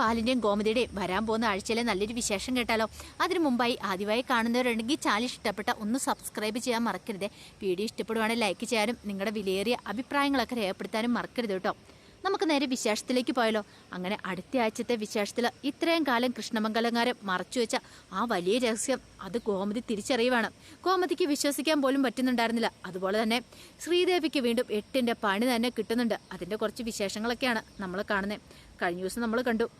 ബാലിന്റെയും ഗോമതിയുടെയും വരാൻ പോകുന്ന ആഴ്ചയിലെ നല്ലൊരു വിശേഷം കേട്ടാലോ? അതിനു മുമ്പായി ആദ്യമായി കാണുന്നവരുണ്ടെങ്കിൽ ചാനൽ ഇഷ്ടപ്പെട്ട ഒന്ന് സബ്സ്ക്രൈബ് ചെയ്യാൻ മറക്കരുത്. വീഡിയോ ഇഷ്ടപ്പെടുവാണെങ്കിൽ ലൈക്ക് ചെയ്യാനും നിങ്ങളുടെ വിലയേറിയ അഭിപ്രായങ്ങളൊക്കെ രേഖപ്പെടുത്താനും മറക്കരുത് കേട്ടോ. നമുക്ക് നേരെ വിശേഷത്തിലേക്ക് പോയാലോ. അങ്ങനെ അടുത്ത ആഴ്ചത്തെ വിശേഷത്തിൽ ഇത്രയും കാലം കൃഷ്ണമംഗലങ്കാരൻ മറച്ചു വെച്ച ആ വലിയ രഹസ്യം അത് ഗോമതി തിരിച്ചറിയുവാണ്. ഗോമതിക്ക് വിശ്വസിക്കാൻ പോലും പറ്റുന്നുണ്ടായിരുന്നില്ല. അതുപോലെ തന്നെ ശ്രീദേവിക്ക് വീണ്ടും എട്ടിന്റെ പണി തന്നെ കിട്ടുന്നുണ്ട്. അതിന്റെ കുറച്ച് വിശേഷങ്ങളൊക്കെയാണ് നമ്മൾ കാണുന്നത് കഴിഞ്ഞ ദിവസം നമ്മൾ കണ്ടു.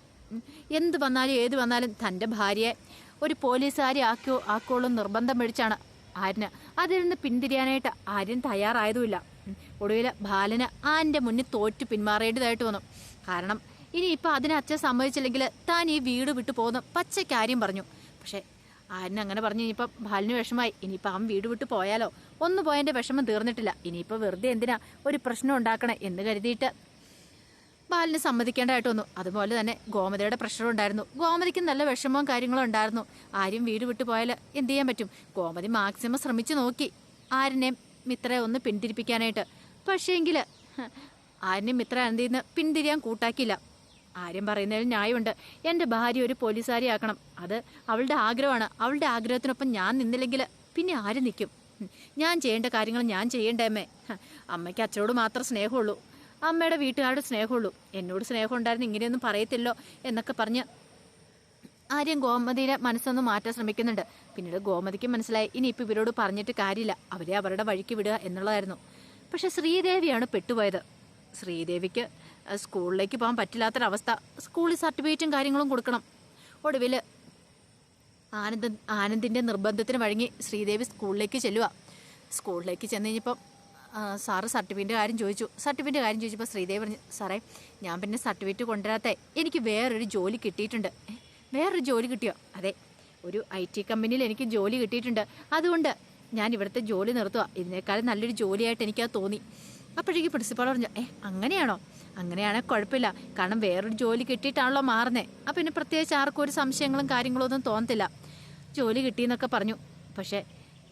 എന്ത് വന്നാലും ഏത് വന്നാലും തന്റെ ഭാര്യയെ ഒരു പോലീസുകാരി ആക്കോ ആക്കോളും നിർബന്ധം മേടിച്ചാണ് ആര്യന്. അതിൽ നിന്ന് പിന്തിരിയാനായിട്ട് ആര്യൻ തയ്യാറായതുമില്ല. ഒടുവിൽ ബാലന് ആന്റെ മുന്നിൽ തോറ്റു പിന്മാറേണ്ടതായിട്ട് വന്നു. കാരണം ഇനിയിപ്പോൾ അതിനെ അച്ഛൻ സമ്മതിച്ചില്ലെങ്കിൽ താൻ ഈ വീട് വിട്ടു പോകുന്ന പച്ച കാര്യം പറഞ്ഞു. പക്ഷേ ആര്യൻ അങ്ങനെ പറഞ്ഞു ഇനിയിപ്പം ബാലിന് വിഷമായി ഇനിയിപ്പോൾ അവൻ വീട് വിട്ട് പോയാലോ? ഒന്ന് പോയതിന്റെ വിഷമം തീർന്നിട്ടില്ല. ഇനിയിപ്പോൾ വെറുതെ എന്തിനാ ഒരു പ്രശ്നം ഉണ്ടാക്കണേ എന്ന് കരുതിയിട്ട് ബാലിന് സമ്മതിക്കേണ്ടതായിട്ട് വന്നു. അതുപോലെ തന്നെ ഗോമതിയുടെ പ്രഷറും ഉണ്ടായിരുന്നു. ഗോമതിക്ക് നല്ല വിഷമവും കാര്യങ്ങളും ഉണ്ടായിരുന്നു. ആരും വീട് വിട്ടു പോയാൽ എന്ത് ചെയ്യാൻ പറ്റും? ഗോമതി മാക്സിമം ശ്രമിച്ചു നോക്കി. ആരിനെയും മിത്രയെ ഒന്ന് പിന്തിരിപ്പിക്കാനായിട്ട്. പക്ഷേങ്കിൽ ആരിനെയും മിത്ര അനന്തിന്ന് പിന്തിരിയാൻ കൂട്ടാക്കിയില്ല ആര്യം പറയുന്നതിൽ ന്യായമുണ്ട്. എന്റെ ഭാര്യ ഒരു പോലീസുകാരി ആക്കണം. അത് അവളുടെ ആഗ്രഹമാണ്. അവളുടെ ആഗ്രഹത്തിനൊപ്പം ഞാൻ നിന്നില്ലെങ്കിൽ പിന്നെ ആര് നിൽക്കും ഞാൻ ചെയ്യേണ്ട കാര്യങ്ങൾ ഞാൻ ചെയ്യേണ്ട അമ്മേ? അമ്മയ്ക്ക് അച്ഛനോട് മാത്രം സ്നേഹമുള്ളൂ. അമ്മയുടെ വീട്ടുകാരുടെ സ്നേഹമുള്ളൂ. എന്നോട് സ്നേഹം ഉണ്ടായിരുന്നു ഇങ്ങനെയൊന്നും പറയത്തില്ലോ എന്നൊക്കെ പറഞ്ഞ് ആര്യം ഗോമതിയുടെ മനസ്സൊന്ന് മാറ്റാൻ ശ്രമിക്കുന്നുണ്ട്. പിന്നീട് ഗോമതിക്ക് മനസ്സിലായി ഇനി ഇപ്പം ഇവരോട് പറഞ്ഞിട്ട് കാര്യമില്ല. അവരെ അവരുടെ വഴിക്ക് വിടുക എന്നുള്ളതായിരുന്നു. പക്ഷെ ശ്രീദേവിയാണ് പെട്ടുപോയത്. ശ്രീദേവിക്ക് സ്കൂളിലേക്ക് പോകാൻ പറ്റില്ലാത്തൊരവസ്ഥ. സ്കൂളിൽ സർട്ടിഫിക്കറ്റും കാര്യങ്ങളും കൊടുക്കണം. ഒടുവിൽ ആനന്ദ ആനന്ദിന്റെ നിർബന്ധത്തിന് വഴങ്ങി ശ്രീദേവി സ്കൂളിലേക്ക് ചെല്ലുക. സ്കൂളിലേക്ക് ചെന്ന് കഴിഞ്ഞപ്പം സാറ് സർട്ടിഫിക്കറ്റ് കാര്യം ചോദിച്ചു. സർട്ടിഫിക്കറ്റ് കാര്യം ചോദിച്ചപ്പോൾ ശ്രീദേവി പറഞ്ഞു സാറേ ഞാൻ പിന്നെ സർട്ടിഫിക്കറ്റ് കൊണ്ടുവരാത്ത. എനിക്ക് വേറൊരു ജോലി കിട്ടിയിട്ടുണ്ട്. "ഏ, വേറൊരു ജോലി കിട്ടിയോ? അതെ ഒരു ഐ ടി കമ്പനിയിൽ എനിക്ക് ജോലി കിട്ടിയിട്ടുണ്ട്. അതുകൊണ്ട് ഞാൻ ഇവിടുത്തെ ജോലി നിർത്തുക ഇതിനേക്കാളും നല്ലൊരു ജോലിയായിട്ട് എനിക്കത് തോന്നി. അപ്പോഴേക്ക് പ്രിൻസിപ്പാൾ പറഞ്ഞു ഏ അങ്ങനെയാണോ? അങ്ങനെയാണെങ്കിൽ കുഴപ്പമില്ല. കാരണം വേറൊരു ജോലി കിട്ടിയിട്ടാണല്ലോ മാറുന്നത് അപ്പം പിന്നെ പ്രത്യേകിച്ച് ആർക്കും ഒരു സംശയങ്ങളും കാര്യങ്ങളും ഒന്നും തോന്നത്തില്ല. ജോലി കിട്ടിയെന്നൊക്കെ പറഞ്ഞു. പക്ഷേ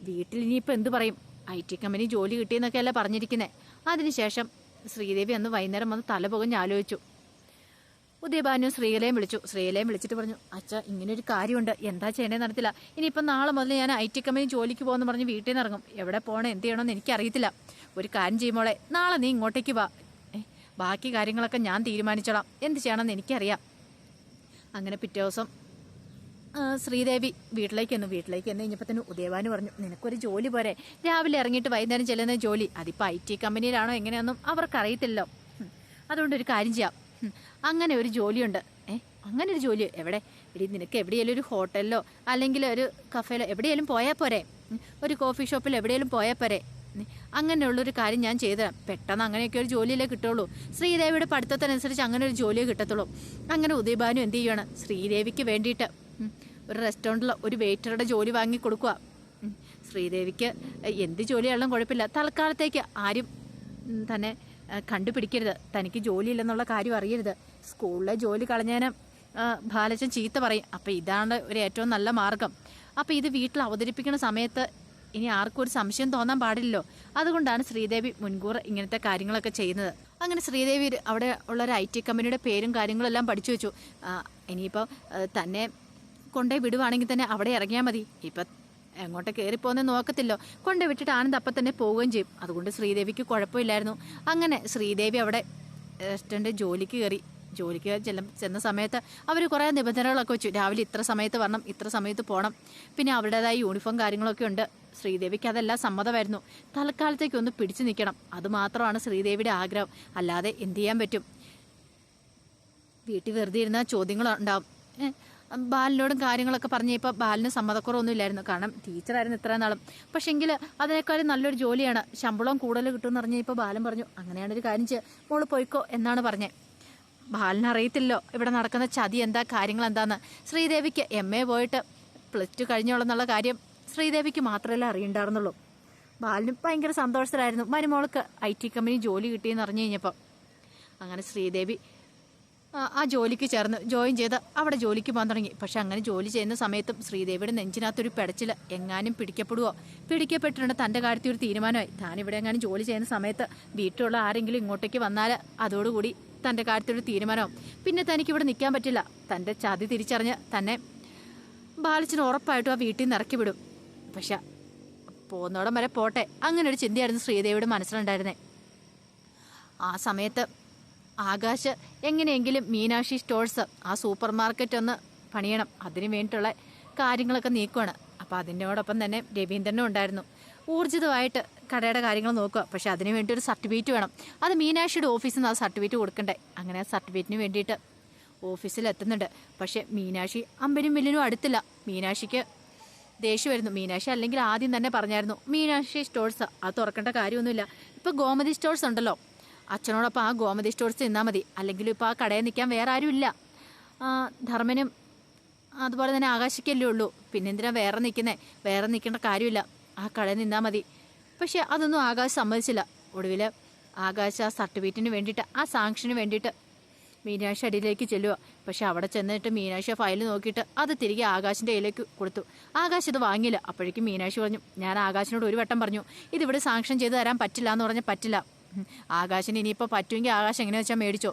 വീട്ടിൽ ഇനിയിപ്പോൾ എന്ത് പറയും? ഐ ടി കമ്പനി ജോലി കിട്ടിയെന്നൊക്കെയല്ലേ പറഞ്ഞിരിക്കുന്നത് അതിനുശേഷം ശ്രീദേവി അന്ന് വൈകുന്നേരം വന്ന് തല പുകഞ്ഞ് ആലോചിച്ചു. ഉദയഭാനു ശ്രീലയം വിളിച്ചു. ശ്രീലയം വിളിച്ചിട്ട് പറഞ്ഞു അച്ഛ ഇങ്ങനെ ഒരു കാര്യമുണ്ട്. എന്താ ചെയ്യണേ നടത്തില്ല ഇനിയിപ്പം നാളെ മുതൽ ഞാൻ ഐ ടി കമ്പനി ജോലിക്ക് പോകുമെന്ന് പറഞ്ഞ് വീട്ടിൽ നിന്ന് ഇറങ്ങും. എവിടെ പോകണം എന്ത് ചെയ്യണമെന്ന് എനിക്കറിയത്തില്ല. ഒരു കാര്യം ചെയ്യുമ്പോളെ നാളെ നീ ഇങ്ങോട്ടേക്ക് വാ. ബാക്കി കാര്യങ്ങളൊക്കെ ഞാൻ തീരുമാനിച്ചോളാം. എന്ത് ചെയ്യണമെന്ന് എനിക്കറിയാം. അങ്ങനെ പിറ്റേ ദിവസം ശ്രീദേവി വീട്ടിലേക്ക് വന്നു വീട്ടിലേക്ക് വന്നു കഴിഞ്ഞപ്പോൾ തന്നെ ഉദയവാന് പറഞ്ഞു നിനക്കൊരു ജോലി പോരെ. രാവിലെ ഇറങ്ങിയിട്ട് വൈകുന്നേരം ചെല്ലുന്ന ജോലി. അതിപ്പോൾ ഐ ടി കമ്പനിയിലാണോ എങ്ങനെയൊന്നും അവർക്കറിയത്തില്ലല്ലോ. ഹും, അതുകൊണ്ട് ഒരു കാര്യം ചെയ്യാം. അങ്ങനെ ഒരു ജോലിയുണ്ട്. ഏ അങ്ങനെ ഒരു ജോലി. എവിടെ? എടി നിനക്ക് എവിടെയെങ്കിലും ഒരു ഹോട്ടലിലോ അല്ലെങ്കിൽ ഒരു കഫേലോ എവിടെയെങ്കിലും പോയാൽ പോരെ? ഒരു കോഫി ഷോപ്പിൽ എവിടെയെങ്കിലും പോയാൽ പോരെ? അങ്ങനെയുള്ളൊരു കാര്യം ഞാൻ ചെയ്തുതരാം പെട്ടെന്ന് അങ്ങനെയൊക്കെ ഒരു ജോലിയല്ലേ കിട്ടുള്ളൂ. ശ്രീദേവിയുടെ പഠിത്തത്തിനനുസരിച്ച് അങ്ങനെ ഒരു ജോലിയെ കിട്ടത്തുള്ളൂ. അങ്ങനെ ഉദയഭാനു എന്ത് ചെയ്യണം ശ്രീദേവിക്ക് വേണ്ടിയിട്ട് ഒരു റെസ്റ്റോറന്റിൽ ഒരു വെയിറ്ററുടെ ജോലി വാങ്ങി കൊടുക്കുക ശ്രീദേവിക്ക് എന്ത് ജോലിയാണെങ്കിലും കുഴപ്പമില്ല. തൽക്കാലത്തേക്ക് ആരും തന്നെ കണ്ടുപിടിക്കരുത്. തനിക്ക് ജോലി ജോലിയില്ലെന്നുള്ള കാര്യം അറിയരുത്. സ്കൂളിലെ ജോലി കളഞ്ഞതിന് ആ, ബാലച്ചൻ ചീത്ത പറയും. അപ്പം ഇതാണ് ഒരു ഏറ്റവും നല്ല മാർഗം. അപ്പം ഇത് വീട്ടിൽ അവതരിപ്പിക്കുന്ന സമയത്ത് ഇനി ആർക്കും ഒരു സംശയം തോന്നാൻ പാടില്ലല്ലോ. അതുകൊണ്ടാണ് ശ്രീദേവി മുൻകൂർ ഇങ്ങനത്തെ കാര്യങ്ങളൊക്കെ ചെയ്യുന്നത്. അങ്ങനെ ശ്രീദേവി അവിടെ ഉള്ള ഒരു ഐ ടി കമ്പനിയുടെ പേരും കാര്യങ്ങളെല്ലാം പഠിച്ചു വെച്ചു. ഇനിയിപ്പോൾ തന്നെ കൊണ്ടുപോയി വിടുവാണെങ്കിൽ തന്നെ അവിടെ ഇറങ്ങിയാൽ മതി. ഇപ്പം എങ്ങോട്ട് കയറിപ്പോന്നെ നോക്കത്തില്ലോ. കൊണ്ട് വിട്ടിട്ട് ആനന്ദ് അപ്പം തന്നെ പോവുകയും ചെയ്യും. അതുകൊണ്ട് ശ്രീദേവിക്ക് കുഴപ്പമില്ലായിരുന്നു. അങ്ങനെ ശ്രീദേവി അവിടെ റെസ്റ്റോറന്റ് ജോലിക്ക് കയറി. ജോലിക്ക് ചെല്ല ചെന്ന സമയത്ത് അവർ കുറേ നിബന്ധനകളൊക്കെ വെച്ചു. രാവിലെ ഇത്ര സമയത്ത് വരണം ഇത്ര സമയത്ത് പോകണം പിന്നെ അവരുടേതായ യൂണിഫോം കാര്യങ്ങളൊക്കെ ഉണ്ട്. ശ്രീദേവിക്ക് അതെല്ലാം സമ്മതമായിരുന്നു. തൽക്കാലത്തേക്ക് ഒന്ന് പിടിച്ചു നിൽക്കണം. അതുമാത്രമാണ് ശ്രീദേവിയുടെ ആഗ്രഹം. അല്ലാതെ എന്ത് ചെയ്യാൻ പറ്റും? വീട്ടിൽ വെറുതെ ഇരുന്ന ചോദ്യങ്ങളുണ്ടാവും ബാലിനോടും കാര്യങ്ങളൊക്കെ പറഞ്ഞപ്പോൾ ബാലിന് സമ്മതക്കുറവൊന്നും ഇല്ലായിരുന്നു. കാരണം ടീച്ചറായിരുന്നു ഇത്ര നാളും. പക്ഷെങ്കിൽ അതിനേക്കാളും നല്ലൊരു ജോലിയാണ്. ശമ്പളം കൂടുതൽ കിട്ടുമെന്ന് പറഞ്ഞപ്പോൾ ബാലൻ പറഞ്ഞു അങ്ങനെയാണ് ഒരു കാര്യം ചെയ്യുക മോൾ പോയിക്കോ എന്നാണ് പറഞ്ഞത് ബാലിനറിയത്തില്ലോ ഇവിടെ നടക്കുന്ന ചതി എന്താ കാര്യങ്ങൾ എന്താന്ന്. ശ്രീദേവിക്ക് എം എ പോയിട്ട് പ്ലസ് ടു കഴിഞ്ഞോളെന്നുള്ള കാര്യം ശ്രീദേവിക്ക് മാത്രമല്ല അറിയണ്ടായിരുന്നുള്ളൂ. ബാലിന് ഭയങ്കര സന്തോഷത്തിലായിരുന്നു. മരുമോൾക്ക് ഐ ടി കമ്പനി ജോലി കിട്ടിയെന്ന് അറിഞ്ഞു കഴിഞ്ഞപ്പം. അങ്ങനെ ശ്രീദേവി ആ, ജോലിക്ക് ചേർന്ന് ജോയിൻ ചെയ്ത് അവിടെ ജോലിക്ക് പോകാൻ തുടങ്ങി. പക്ഷെ അങ്ങനെ ജോലി ചെയ്യുന്ന സമയത്തും ശ്രീദേവിയുടെ നെഞ്ചിനകത്തൊരു പിടച്ചിൽ എങ്ങാനും പിടിക്കപ്പെടുവോ? പിടിക്കപ്പെട്ടിട്ടുണ്ട് തന്റെ കാര്യത്തിൽ ഒരു തീരുമാനമായി. താൻ ഇവിടെ എങ്ങാനും ജോലി ചെയ്യുന്ന സമയത്ത് വീട്ടിലുള്ള ആരെങ്കിലും ഇങ്ങോട്ടേക്ക് വന്നാൽ അതോടുകൂടി തന്റെ കാര്യത്തിലൊരു തീരുമാനവും പിന്നെ തനിക്ക് ഇവിടെ നിൽക്കാൻ പറ്റില്ല. തന്റെ ചതി തിരിച്ചറിഞ്ഞ് തന്നെ ബാലച്ചന് ഉറപ്പായിട്ടും ആ വീട്ടിൽ നിന്ന് ഇറക്കി വിടും. പക്ഷെ പോകുന്നോടം വരെ പോട്ടെ. അങ്ങനെ ഒരു ചിന്തയായിരുന്നു ശ്രീദേവിയുടെ മനസ്സിലുണ്ടായിരുന്നേ. ആ സമയത്ത് ആകാശ് എങ്ങനെയെങ്കിലും മീനാക്ഷി സ്റ്റോഴ്സ് ആ സൂപ്പർ മാർക്കറ്റ് ഒന്ന് പണിയണം. അതിന് വേണ്ടിയിട്ടുള്ള കാര്യങ്ങളൊക്കെ നീക്കുവാണ്. അപ്പോൾ അതിന്റെയോടൊപ്പം തന്നെ രവീന്ദ്രനും ഉണ്ടായിരുന്നു. ഊർജിതമായിട്ട് കടയുടെ കാര്യങ്ങൾ നോക്കുക. പക്ഷേ അതിന് വേണ്ടി ഒരു സർട്ടിഫിക്കറ്റ് വേണം. അത് മീനാക്ഷിയുടെ ഓഫീസിൽ നിന്ന് ആ സർട്ടിഫിക്കറ്റ് കൊടുക്കണ്ടേ? അങ്ങനെ സർട്ടിഫിക്കറ്റിന് വേണ്ടിയിട്ട് ഓഫീസിൽ എത്തുന്നുണ്ട്. പക്ഷേ മീനാക്ഷി അമ്പനും മില്ലിനും അടുത്തില്ല. മീനാക്ഷിക്ക് ദേഷ്യം വരുന്നു. മീനാക്ഷി അല്ലെങ്കിൽ ആദ്യം തന്നെ പറഞ്ഞായിരുന്നു മീനാക്ഷി സ്റ്റോഴ്സ് അത് തുറക്കേണ്ട കാര്യമൊന്നുമില്ല. ഇപ്പോൾ ഗോമതി സ്റ്റോഴ്സ് ഉണ്ടല്ലോ. അച്ഛനോടൊപ്പം ആ ഗോമതി സ്റ്റോഴ്സ് നിന്നാൽ മതി. അല്ലെങ്കിൽ ഇപ്പോൾ ആ കടയിൽ നിൽക്കാൻ വേറെ ആരും ഇല്ല. ധർമ്മനും അതുപോലെ തന്നെ ആകാശിക്കല്ലേ ഉള്ളൂ. പിന്നെ എന്തിനാ വേറെ നിൽക്കുന്നേ? വേറെ നിൽക്കേണ്ട കാര്യമില്ല. ആ കടയിൽ നിന്നാൽ മതി. പക്ഷേ അതൊന്നും ആകാശ് സമ്മതിച്ചില്ല. ഒടുവിൽ ആകാശ് ആ സർട്ടിഫിക്കറ്റിന് വേണ്ടിയിട്ട് ആ സാങ്ഷന് വേണ്ടിയിട്ട് മീനാക്ഷി അടിയിലേക്ക് ചെല്ലുക പക്ഷെ അവിടെ ചെന്നിട്ട് മീനാക്ഷി ഫയൽ നോക്കിയിട്ട് അത് തിരികെ ആകാശിന്റെ കയ്യിലേക്ക് കൊടുത്തു. ആകാശ് ഇത് വാങ്ങിയില്ല. അപ്പോഴേക്കും മീനാക്ഷി പറഞ്ഞു ഞാൻ ആകാശിനോട് ഒരു വട്ടം പറഞ്ഞു ഇതിവിടെ സാങ്ഷൻ ചെയ്ത് തരാൻ പറ്റില്ല എന്ന് പറഞ്ഞാൽ പറ്റില്ല. ആകാശിന് ഇനിയിപ്പോൾ പറ്റുമെങ്കിൽ ആകാശം എങ്ങനെ വെച്ചാൽ മേടിച്ചോ?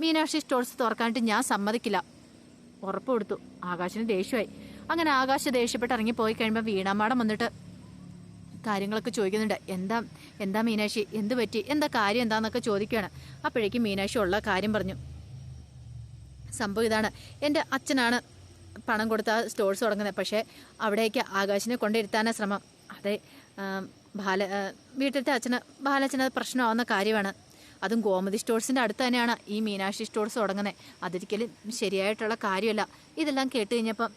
മീനാക്ഷി സ്റ്റോൾസ് തുറക്കാനായിട്ട് ഞാൻ സമ്മതിക്കില്ല. ഉറപ്പ് കൊടുത്തു. ആകാശിന് ദേഷ്യമായി. അങ്ങനെ ആകാശ ദേഷ്യപ്പെട്ട് ഇറങ്ങി പോയി കഴിയുമ്പോൾ വീണാമാടം വന്നിട്ട് കാര്യങ്ങളൊക്കെ ചോദിക്കുന്നുണ്ട്. എന്താ എന്താ മീനാക്ഷി? എന്ത് പറ്റി? എന്താ കാര്യം? എന്താന്നൊക്കെ ചോദിക്കുകയാണ്. അപ്പോഴേക്കും മീനാക്ഷി ഉള്ള കാര്യം പറഞ്ഞു. സംഭവം ഇതാണ്. എന്റെ അച്ഛനാണ് പണം കൊടുത്ത സ്റ്റോൾസ് തുടങ്ങുന്നത്. പക്ഷേ അവിടേക്ക് ആകാശിനെ കൊണ്ടിരുത്താനാണ് ശ്രമം. അതെ ബാല വീട്ടിലത്തെ അച്ഛന് ബാലച്ഛന് അത് പ്രശ്നമാവുന്ന കാര്യമാണ്. അതും ഗോമതി സ്റ്റോഴ്സിന്റെ അടുത്ത് തന്നെയാണ് ഈ മീനാക്ഷി സ്റ്റോഴ്സ് തുടങ്ങുന്നത് അതൊരിക്കലും ശരിയായിട്ടുള്ള കാര്യമല്ല. ഇതെല്ലാം കേട്ട് കഴിഞ്ഞപ്പം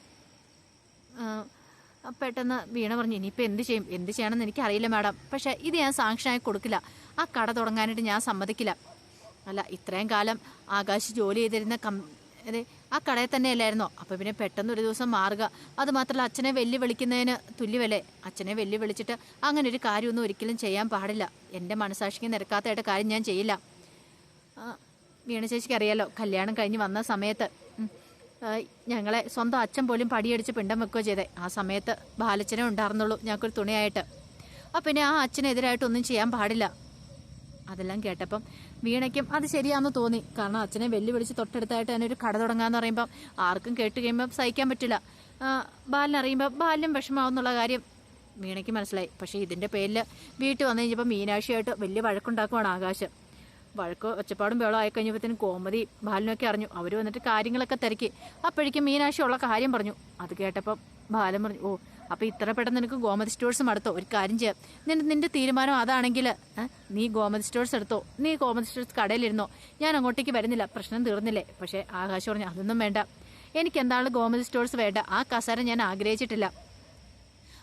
പെട്ടെന്ന് വീണ പറഞ്ഞു ഇനിയിപ്പോൾ എന്ത് ചെയ്യും? എന്ത് ചെയ്യണമെന്ന് എനിക്കറിയില്ല മാഡം. പക്ഷേ ഇത് ഞാൻ സാങ്ഷനായി കൊടുക്കില്ല. ആ കട തുടങ്ങാനായിട്ട് ഞാൻ സമ്മതിക്കില്ല. അല്ല ഇത്രയും കാലം ആകാശ് ജോലി ചെയ്തിരുന്ന കം അതെ ആ കടയിൽ തന്നെ അല്ലായിരുന്നോ അപ്പോൾ പിന്നെ പെട്ടെന്ന് ഒരു ദിവസം മാറുക. അത് മാത്രമല്ല അച്ഛനെ വെല്ലുവിളിക്കുന്നതിന് തുല്യമല്ലേ? അച്ഛനെ വെല്ലുവിളിച്ചിട്ട് അങ്ങനെ ഒരു കാര്യമൊന്നും ഒരിക്കലും ചെയ്യാൻ പാടില്ല. എന്റെ മനസാക്ഷിക്ക് നിരക്കാത്തതായിട്ട് കാര്യം ഞാൻ ചെയ്യില്ല. വീണ ചേച്ചിക്ക് അറിയാലോ കല്യാണം കഴിഞ്ഞ് വന്ന സമയത്ത് ഞങ്ങളെ സ്വന്തം അച്ഛൻ പോലും പടിയടിച്ച് പിണ്ടം വെക്കുകയോ ചെയ്തേ. ആ സമയത്ത് ബാലച്ചനെ ഉണ്ടായിരുന്നുള്ളൂ ഞങ്ങൾക്കൊരു തുണയായിട്ട്. അപ്പം പിന്നെ ആ അച്ഛനെതിരായിട്ടൊന്നും ചെയ്യാൻ പാടില്ല. അതെല്ലാം കേട്ടപ്പം വീണയ്ക്കും അത് ശരിയാണെന്ന് തോന്നി. കാരണം അച്ഛനെ വെല്ലുവിളിച്ച് തൊട്ടടുത്തായിട്ട് തന്നെ ഒരു കട തുടങ്ങാന്ന് പറയുമ്പം ആർക്കും കേട്ട് കഴിയുമ്പോൾ സഹിക്കാൻ പറ്റില്ല. ബാലിനറിയുമ്പോൾ ബാല്യം വിഷമാവുന്നുള്ള കാര്യം വീണയ്ക്ക് മനസ്സിലായി. പക്ഷേ ഇതിന്റെ പേരിൽ വീട്ടിൽ വന്നു കഴിഞ്ഞപ്പോൾ മീനാക്ഷിയായിട്ട് വലിയ വഴക്കുണ്ടാക്കുവാണ് ആകാശം. വഴക്ക് ഒച്ചപ്പാടും വേളോ ആയി കഴിഞ്ഞപ്പോഴത്തേനും കോമതി ബാലനൊക്കെ അറിഞ്ഞു. അവർ വന്നിട്ട് കാര്യങ്ങളൊക്കെ തിരക്കി. അപ്പോഴേക്കും മീനാക്ഷി ഉള്ള കാര്യം പറഞ്ഞു. അത് കേട്ടപ്പോൾ ബാലൻ പറഞ്ഞു ഓ അപ്പോൾ ഇത്ര പെട്ടെന്ന് നിനക്ക് ഗോമതി സ്റ്റോഴ്സ് മടുത്തോ ഒരു കാര്യം ചെയ്യാം. നിന്റെ നിന്റെ തീരുമാനം അതാണെങ്കിൽ നീ ഗോമതി സ്റ്റോഴ്സ് എടുത്തോ? നീ ഗോമതി സ്റ്റോഴ്സ് കടയിലിരുന്നോ? ഞാൻ അങ്ങോട്ടേക്ക് വരുന്നില്ല. പ്രശ്നം തീർന്നില്ലേ. പക്ഷേ ആകാശ് പറഞ്ഞു അതൊന്നും വേണ്ട. എനിക്ക് എന്താണ് ഗോമതി സ്റ്റോഴ്സ് വേണ്ട. ആ കസാര ഞാൻ ആഗ്രഹിച്ചിട്ടില്ല.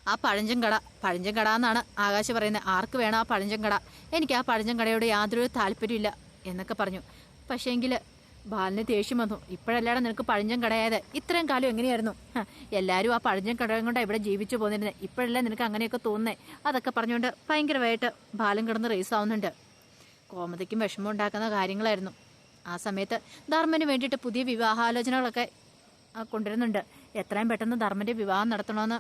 ആ പഴഞ്ചൻ കട പഴഞ്ചൻ കട എന്നാണ് ആകാശ് പറയുന്നത്. ആർക്ക് വേണം ആ പഴഞ്ചൻ കട? എനിക്ക് ആ പഴഞ്ചൻ കടയോട് യാതൊരു താല്പര്യമില്ല എന്നൊക്കെ പറഞ്ഞു. പക്ഷേങ്കിൽ ബാലിന് ദേഷ്യം വന്നു. ഇപ്പോഴല്ലാതെ നിനക്ക് പഴഞ്ചൻ കടയായത്? ഇത്രയും കാലം എങ്ങനെയായിരുന്നു? എല്ലാവരും ആ പഴഞ്ചൻ കടയും കൊണ്ടാണ് ഇവിടെ ജീവിച്ചു പോന്നിരുന്നത് ഇപ്പോഴല്ലേ നിനക്ക് അങ്ങനെയൊക്കെ തോന്നുന്നേ? അതൊക്കെ പറഞ്ഞുകൊണ്ട് ഭയങ്കരമായിട്ട് ബാലൻ കിടന്ന് റേസ് ആവുന്നുണ്ട്. കോമതിക്കും വിഷമം ഉണ്ടാക്കുന്ന കാര്യങ്ങളായിരുന്നു. ആ സമയത്ത് ധർമ്മന് വേണ്ടിയിട്ട് പുതിയ വിവാഹാലോചനകളൊക്കെ കൊണ്ടുവരുന്നുണ്ട്. എത്രയും പെട്ടെന്ന് ധർമ്മന്റെ വിവാഹം നടത്തണമെന്ന്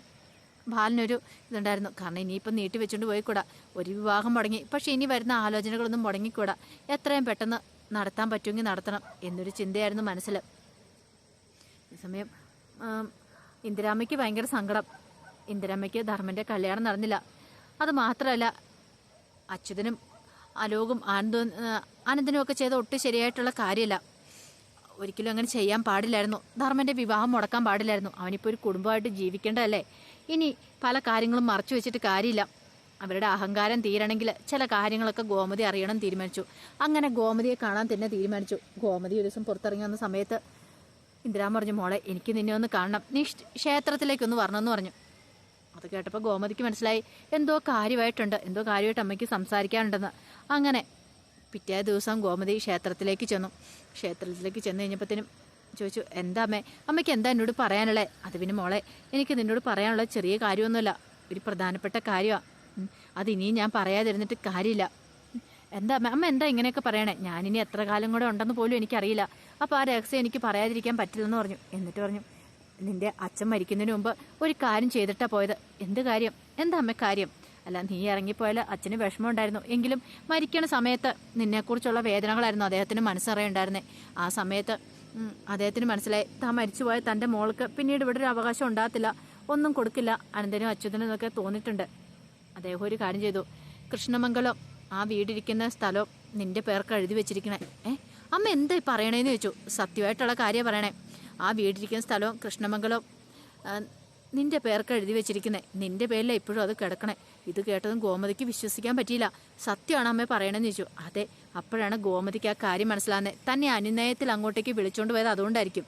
ബാലിനൊരു ഇതുണ്ടായിരുന്നു. കാരണം ഇനിയിപ്പം നീട്ടി വെച്ചുകൊണ്ട് പോയിക്കൂടാ. ഒരു വിവാഹം മുടങ്ങി. പക്ഷേ ഇനി വരുന്ന ആലോചനകളൊന്നും മുടങ്ങിക്കൂടാ. എത്രയും പെട്ടെന്ന് നടത്താൻ പറ്റുമെങ്കിൽ നടത്തണം എന്നൊരു ചിന്തയായിരുന്നു മനസ്സിൽ. ഈ സമയം ഇന്ദിരാമ്മയ്ക്ക് ഭയങ്കര സങ്കടം. ഇന്ദിരാമ്മയ്ക്ക് ധർമ്മന്റെ കല്യാണം നടന്നില്ല. അത് മാത്രമല്ല അച്യുതനും അലോകും ആനന്ദോ ആനന്ദനും ഒക്കെ ചെയ്ത ഒട്ടും ശരിയായിട്ടുള്ള കാര്യമല്ല. ഒരിക്കലും അങ്ങനെ ചെയ്യാൻ പാടില്ലായിരുന്നു. ധർമ്മന്റെ വിവാഹം മുടക്കാൻ പാടില്ലായിരുന്നു. അവനിപ്പോൾ ഒരു കുടുംബമായിട്ട് ജീവിക്കേണ്ടതല്ലേ? ഇനി പല കാര്യങ്ങളും മറച്ചു വെച്ചിട്ട് കാര്യമില്ല. അവരുടെ അഹങ്കാരം തീരണമെങ്കിൽ ചില കാര്യങ്ങളൊക്കെ ഗോമതി അറിയണം തീരുമാനിച്ചു. അങ്ങനെ ഗോമതിയെ കാണാൻ തന്നെ തീരുമാനിച്ചു. ഗോമതി ഒരു ദിവസം പുറത്തിറങ്ങി വന്ന സമയത്ത് ഇന്ദിരാ പറഞ്ഞു മോളെ എനിക്ക് നിന്നെ ഒന്ന് കാണണം. നീ ക്ഷ- ക്ഷേത്രത്തിലേക്കൊന്ന് വരണമെന്ന് പറഞ്ഞു. അത് കേട്ടപ്പോൾ ഗോമതിക്ക് മനസ്സിലായി എന്തോ കാര്യമായിട്ടുണ്ട്. എന്തോ കാര്യമായിട്ട് അമ്മയ്ക്ക് സംസാരിക്കാനുണ്ടെന്ന്. അങ്ങനെ പിറ്റേ ദിവസം ഗോമതി ക്ഷേത്രത്തിലേക്ക് ചെന്നു. ക്ഷേത്രത്തിലേക്ക് ചെന്ന് കഴിഞ്ഞപ്പോഴത്തേനും ചോദിച്ചു എന്താ അമ്മേ അമ്മയ്ക്ക് എന്താ എന്നോട് പറയാനുള്ളത് അത് പിന്നെ മോളെ എനിക്ക് നിന്നോട് പറയാനുള്ള ചെറിയ കാര്യമൊന്നുമില്ല. ഒരു പ്രധാനപ്പെട്ട കാര്യമാണ് അത് ഇനിയും ഞാൻ പറയാതിരുന്നിട്ട് കാര്യമില്ല. എന്താ അമ്മ എന്താ ഇങ്ങനെയൊക്കെ പറയണേ? ഞാനിനി എത്ര കാലം കൂടെ ഉണ്ടെന്ന് പോലും എനിക്കറിയില്ല. അപ്പോൾ ആ രഹസ്യം എനിക്ക് പറയാതിരിക്കാൻ പറ്റില്ലെന്ന് പറഞ്ഞു. എന്നിട്ട് പറഞ്ഞു നിന്റെ അച്ഛൻ മരിക്കുന്നതിന് മുമ്പ് ഒരു കാര്യം ചെയ്തിട്ടാ പോയത്. എന്ത് കാര്യം? എന്താ അമ്മ കാര്യം? അല്ല നീ ഇറങ്ങിപ്പോയാൽ അച്ഛന് വിഷമമുണ്ടായിരുന്നു. എങ്കിലും മരിക്കണ സമയത്ത് നിന്നെക്കുറിച്ചുള്ള വേദനകളായിരുന്നു അദ്ദേഹത്തിന് മനസ്സറിയുണ്ടായിരുന്നേ. ആ സമയത്ത് അദ്ദേഹത്തിന് മനസ്സിലായി. താൻ മരിച്ചുപോയ തന്റെ മോൾക്ക് പിന്നീട് ഇവിടെ ഒരു അവകാശം ഉണ്ടാകത്തില്ല. ഒന്നും കൊടുക്കില്ല. അനന്തനും അച്യുതനും എന്നൊക്കെ തോന്നിയിട്ടുണ്ട്. അദ്ദേഹം ഒരു കാര്യം ചെയ്തു. കൃഷ്ണമംഗലം ആ വീടിരിക്കുന്ന സ്ഥലം നിന്റെ പേർക്ക് എഴുതി വെച്ചിരിക്കണേ. ഏ? അമ്മ എന്തായി പറയണേന്ന് ചോദിച്ചു. സത്യമായിട്ടുള്ള കാര്യം പറയണേ. ആ വീടിരിക്കുന്ന സ്ഥലം കൃഷ്ണമംഗലം നിന്റെ പേർക്ക് എഴുതി വെച്ചിരിക്കുന്നത് നിന്റെ പേരില ഇപ്പോഴും അത് കിടക്കണേ. ഇത് കേട്ടതും ഗോമതിക്ക് വിശ്വസിക്കാൻ പറ്റിയില്ല. സത്യമാണ് അമ്മ പറയണമെന്ന് ചോദിച്ചു. അതെ അപ്പോഴാണ് ഗോമതിക്ക് ആ കാര്യം മനസ്സിലാകുന്നത്. തന്നെ അനുനയത്തിൽ അങ്ങോട്ടേക്ക് വിളിച്ചുകൊണ്ട് പോയത് അതുകൊണ്ടായിരിക്കും.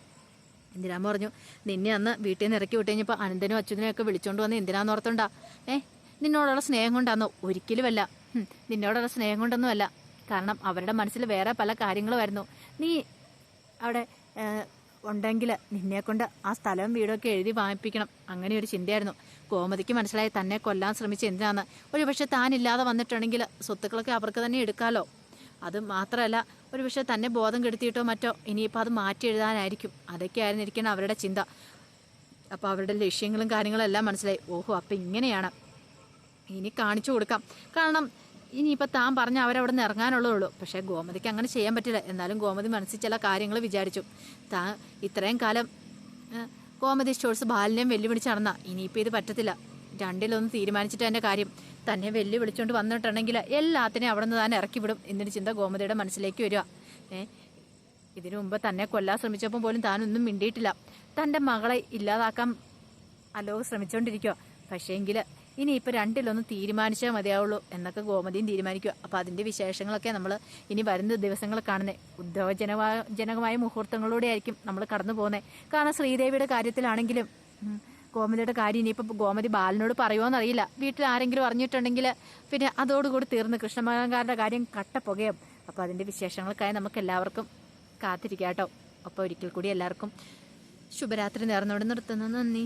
എന്തിനാ പറഞ്ഞു നിന്നെ അന്ന് വീട്ടിൽ നിന്ന് ഇറക്കി വിട്ട് കഴിഞ്ഞപ്പോൾ അനന്തനും അച്യുതനും ഒക്കെ വിളിച്ചുകൊണ്ട് വന്ന് എന്തിനാന്ന് ഓർത്തുണ്ടാ? ഏ? നിന്നോടുള്ള സ്നേഹം കൊണ്ടാണോ ഒരിക്കലുമല്ല. നിന്നോടുള്ള സ്നേഹം കൊണ്ടൊന്നുമല്ല. കാരണം അവരുടെ മനസ്സിൽ വേറെ പല കാര്യങ്ങളുമായിരുന്നു. നീ അവിടെ ഉണ്ടെങ്കിൽ നിന്നെ കൊണ്ട് ആ സ്ഥലവും വീടൊക്കെ എഴുതി വാങ്ങിപ്പിക്കണം. അങ്ങനെ ഒരു ചിന്തയായിരുന്നു. കോമതിക്ക് മനസ്സിലായി തന്നെ കൊല്ലാൻ ശ്രമിച്ച എന്തിനാന്ന്. ഒരു പക്ഷെ താനില്ലാതെ വന്നിട്ടുണ്ടെങ്കിൽ സ്വത്തുക്കളൊക്കെ അവർക്ക് തന്നെ എടുക്കാമല്ലോ അത് മാത്രമല്ല ഒരു പക്ഷെ തന്നെ ബോധം കെടുത്തിയിട്ടോ മറ്റോ ഇനിയിപ്പോൾ അത് മാറ്റി എഴുതാനായിരിക്കും. അതൊക്കെയായിരുന്നു ഇരിക്കണം അവരുടെ ചിന്ത. അപ്പോൾ അവരുടെ ലക്ഷ്യങ്ങളും കാര്യങ്ങളും എല്ലാം മനസ്സിലായി. ഓഹോ അപ്പം ഇങ്ങനെയാണ്. ഇനി കാണിച്ചു കൊടുക്കാം. കാരണം ഇനിയിപ്പോൾ താൻ പറഞ്ഞ അവരവിടെ നിന്ന് ഇറങ്ങാനുള്ളതേ ഉള്ളൂ. പക്ഷേ ഗോമതിക്ക് അങ്ങനെ ചെയ്യാൻ പറ്റില്ല. എന്നാലും ഗോമതി മനസ്സിൽ ചില കാര്യങ്ങൾ വിചാരിച്ചു. താൻ ഇത്രയും കാലം ഗോമതി സ്റ്റോഴ്സ് ബാലിനെയും വെല്ലുവിളിച്ച് നടന്ന. ഇനിയിപ്പോൾ ഇത് പറ്റത്തില്ല. രണ്ടിലൊന്ന് തീരുമാനിച്ചിട്ട് എന്റെ കാര്യം. തന്നെ വെല്ലുവിളിച്ചുകൊണ്ട് വന്നിട്ടുണ്ടെങ്കിൽ എല്ലാത്തിനെയും അവിടെ നിന്ന് താൻ ഇറക്കി വിടും എന്നൊരു ചിന്ത ഗോമതിയുടെ മനസ്സിലേക്ക് വരിക. ഇതിനു മുമ്പ് തന്നെ കൊല്ലാൻ ശ്രമിച്ചപ്പോൾ പോലും താനൊന്നും മിണ്ടിയിട്ടില്ല. തന്റെ മകളെ ഇല്ലാതാക്കാൻ അലോക് ശ്രമിച്ചുകൊണ്ടിരിക്കുക പക്ഷേങ്കിൽ ഇനിയിപ്പോൾ രണ്ടിലൊന്ന് തീരുമാനിച്ചാൽ മതിയാവുള്ളൂ എന്നൊക്കെ ഗോമതിയും തീരുമാനിക്കുക അപ്പോൾ അതിന്റെ വിശേഷങ്ങളൊക്കെ നമ്മൾ ഇനി വരുന്ന ദിവസങ്ങൾ കാണുന്നത് ഉദ്യോഗജനമായ മുഹൂർത്തങ്ങളിലൂടെ ആയിരിക്കും നമ്മൾ കടന്നു പോകുന്നത് കാരണം ശ്രീദേവിയുടെ കാര്യത്തിലാണെങ്കിലും ഗോമതിയുടെ കാര്യം ഇനിയിപ്പോൾ ഗോമതി ബാലനോട് പറയുമോയെന്നറിയില്ല വീട്ടിൽ ആരെങ്കിലും അറിഞ്ഞിട്ടുണ്ടെങ്കിൽ പിന്നെ അതോടുകൂടി തീർന്ന് കൃഷ്ണമകാരുടെ കാര്യം കട്ടപ്പുകയും അപ്പോൾ അതിന്റെ വിശേഷങ്ങൾക്കായി നമുക്ക് എല്ലാവർക്കും കാത്തിരിക്കാം കേട്ടോ അപ്പോൾ ഒരിക്കൽ കൂടി എല്ലാവർക്കും ശുഭരാത്രി നേർന്നോട് നിർത്തുന്നു. നന്ദി.